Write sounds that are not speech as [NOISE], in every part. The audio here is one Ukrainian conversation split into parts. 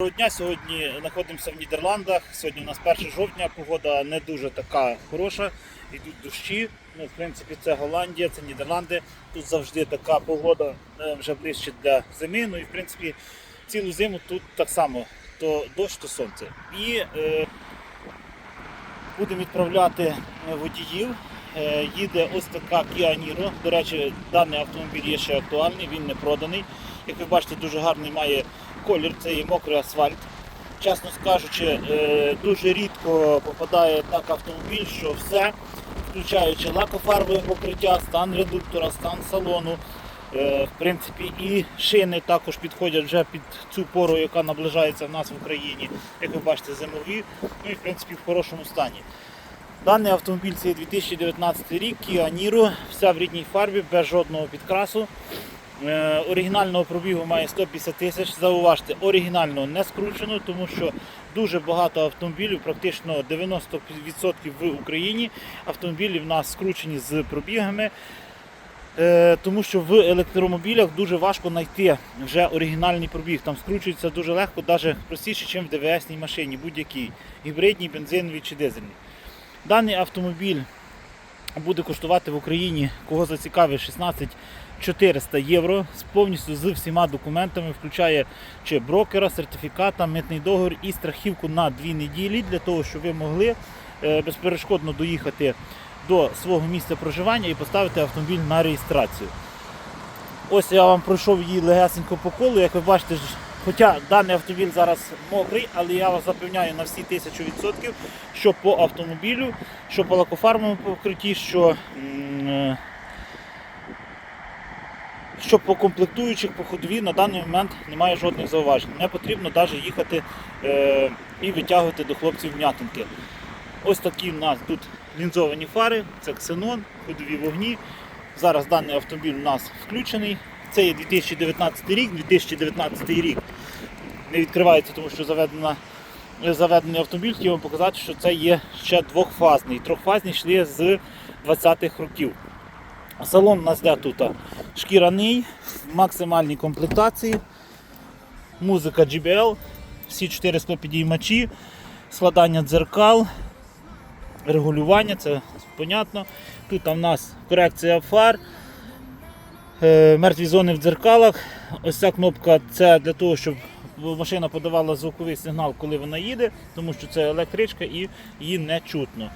Доброго дня. Сьогодні знаходимося в Нідерландах. Сьогодні у нас 1 жовтня, погода не дуже така хороша. Йдуть дощі. Ну, в принципі, це Голландія, це Нідерланди. Тут завжди така погода е, вже ближче для зими. Ну і в принципі цілу зиму тут так само то дощ, то сонце. І е, будемо відправляти е, водіїв. Е, Їде ось така Kia Niro. До речі, даний автомобіль є ще актуальний, він не проданий. Як ви бачите, дуже гарний має колір, це є мокрий асфальт. Чесно скажучи, е, дуже рідко попадає так автомобіль, що все, включаючи лакофарбове покриття, стан редуктора, стан салону. е, В принципі, і шини також підходять вже під цю пору, яка наближається в нас в Україні. Як ви бачите, зимові, ну і в принципі в хорошому стані. Даний автомобіль це 2019 рік, Kia Niro, вся в рідній фарбі, без жодного підкрасу. Е, Оригінального пробігу має 150 тисяч. Зауважте, оригінального не скручено, тому що дуже багато автомобілів, практично 90% в Україні автомобілі в нас скручені з пробігами. Е, Тому що в електромобілях дуже важко знайти вже оригінальний пробіг. Там скручується дуже легко, навіть простіше, ніж в ДВС-ній машині, будь-якій гібридній, бензиновій чи дизельній. Даний автомобіль буде коштувати в Україні, кого зацікавить 16 400 євро з повністю з всіма документами, включає чи брокера, сертифіката, митний договір і страхівку на 2 неділі для того, щоб ви могли е, безперешкодно доїхати до свого місця проживання і поставити автомобіль на реєстрацію. Ось я вам пройшов її легесенько по колу. Як ви бачите, хоча даний автомобіль зараз мокрий, але я вас запевняю на всі 1000%, що по автомобілю, що по лакофармовому покритті, що, е, що по комплектуючих, по ходові на даний момент немає жодних зауважень. Не потрібно навіть їхати е, і витягувати до хлопців м'ятинки. Ось такі в нас тут лінзовані фари, це ксенон, ходові вогні. Зараз даний автомобіль у нас включений. Це є 2019 рік, 2019 рік не відкривається, тому що заведена, заведений автомобіль. Хотів вам показати, що це є ще двохфазний. Трьохфазні йшли з 20-х років. Салон у нас де тут шкіряний, в максимальній комплектації. Музика JBL, всі 4 склопідіймачі, складання дзеркал, регулювання, це понятно. Тут у нас корекція фар, е, мертві зони в дзеркалах. Ось ця кнопка це для того, щоб машина подавала звуковий сигнал, коли вона їде, тому що це електричка і її не чутно.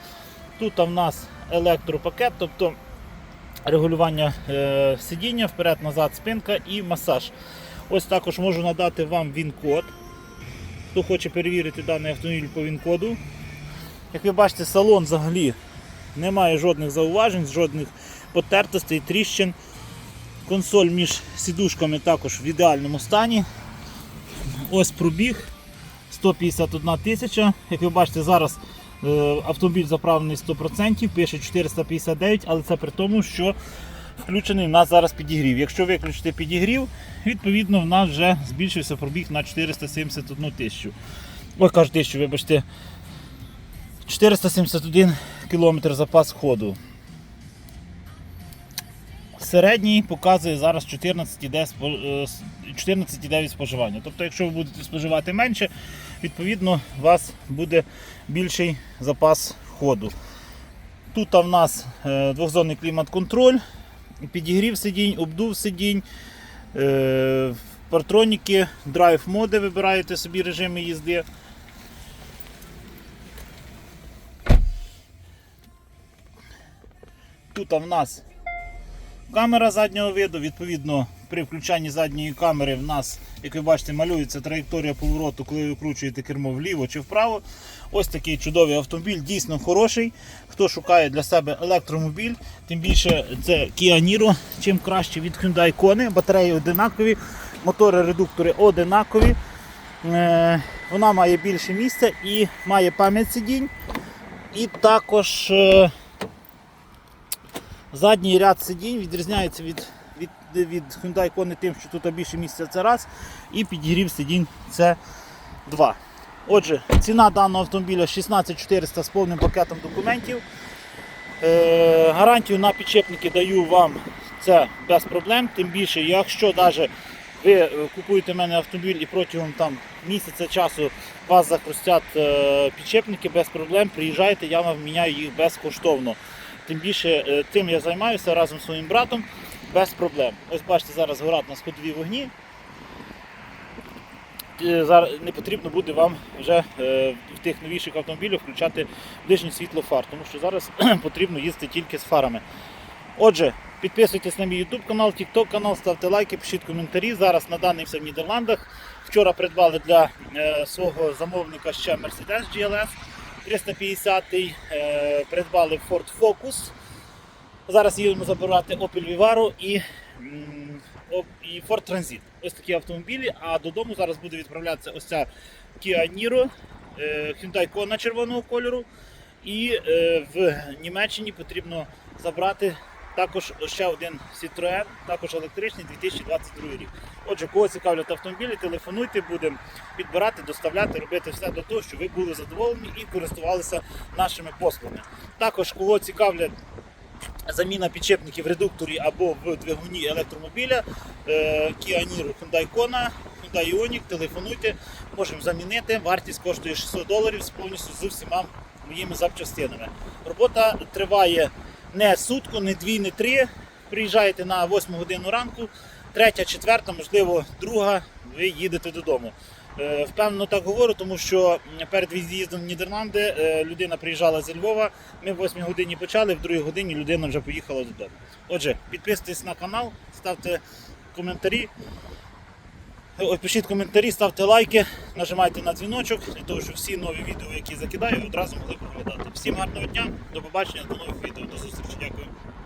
Тут у нас електропакет, тобто регулювання е, сидіння, вперед-назад спинка і масаж. Ось також можу надати вам він-код. Хто хоче перевірити даний автомобіль по він-коду. Як ви бачите, салон взагалі немає жодних зауважень, жодних потертостей, тріщин. Консоль між сідушками також в ідеальному стані. Ось пробіг 151 тисяча. Як ви бачите, зараз автомобіль заправлений 100%, пише 459, але це при тому, що включений в нас зараз підігрів. Якщо виключити підігрів, відповідно в нас вже збільшився пробіг на 471 тисячу. Ой, кажу тисячу, вибачте. 471 км запас ходу. Середній показує зараз 14,9 спо- е, 14,9 споживання. Тобто, якщо ви будете споживати менше, відповідно у вас буде більший запас ходу. Тут в нас е, двохзонний клімат-контроль, підігрів сидінь, обдув сидінь, е, партроніки, драйв моди вибираєте собі режими їзди. Тут в нас камера заднього виду, відповідно, при включанні задньої камери в нас, як ви бачите, малюється траєкторія повороту, коли ви викручуєте кермо вліво чи вправо. Ось такий чудовий автомобіль, дійсно хороший. Хто шукає для себе електромобіль, тим більше це Kia Niro, чим краще від Hyundai Kona, батареї одинакові, мотори, редуктори одинакові. Е, Вона має більше місця і має пам'ять сидінь. І також е, Задній ряд сидінь відрізняється від, від, Hyundai Kona тим, що тут більше місця це раз, і підігрів сидінь це два. Отже, ціна даного автомобіля 16400 з повним пакетом документів. Е, гарантію на підшипники даю вам це без проблем. Тим більше, якщо навіть ви е, купуєте в мене автомобіль і протягом там місяця часу вас захрустять е, підшипники без проблем, приїжджайте, я вам міняю їх безкоштовно. Тим більше е, тим я займаюся разом з своїм братом без проблем. Ось бачите, зараз горять на сходові вогні. Не потрібно буде вам вже е, в тих новіших автомобілях включати ближнє світло фар, тому що зараз [CLEARS THROAT] потрібно їздити тільки з фарами. Отже, підписуйтесь на мій YouTube канал, TikTok канал, ставте лайки, пишіть коментарі. Зараз на даний все в Нідерландах. Вчора придбали для е, свого замовника ще Mercedes GLS 350, е, придбали Ford Focus. Зараз їдемо забирати Opel Vivaro і, і Ford Transit. Ось такі автомобілі. А додому зараз буде відправлятися ось ця Kia Niro, е, Hyundai Kona червоного кольору. І е, в Німеччині потрібно забрати також ще один Citroën, також електричний 2022 рік. Отже, кого цікавлять автомобілі, телефонуйте, будемо підбирати, доставляти, робити все для того, щоб ви були задоволені і користувалися нашими послугами. Також кого цікавлять заміна підшипників в редукторі або в двигуні електромобіля, е, Kia Niro, Hyundai Kona, Hyundai Ioniq, телефонуйте, можемо замінити. Вартість коштує 600 доларів повністю з всіма моїми запчастинами. Робота триває не сутку, не дві, не три. Приїжджаєте на 8 годину ранку, третя, четверта, можливо, друга, ви їдете додому. Е, Впевнено так говорю, тому що перед від'їздом в Нідерланди е, людина приїжджала зі Львова. Ми в 8 годині почали, в 2 годині людина вже поїхала додому. Отже, підписуйтесь на канал, ставте коментарі. Пишіть коментарі, ставте лайки, нажимайте на дзвіночок, для того, щоб всі нові відео, які закидаю, одразу могли проглядати. Всім гарного дня, до побачення, до нових відео, до зустрічі. Дякую.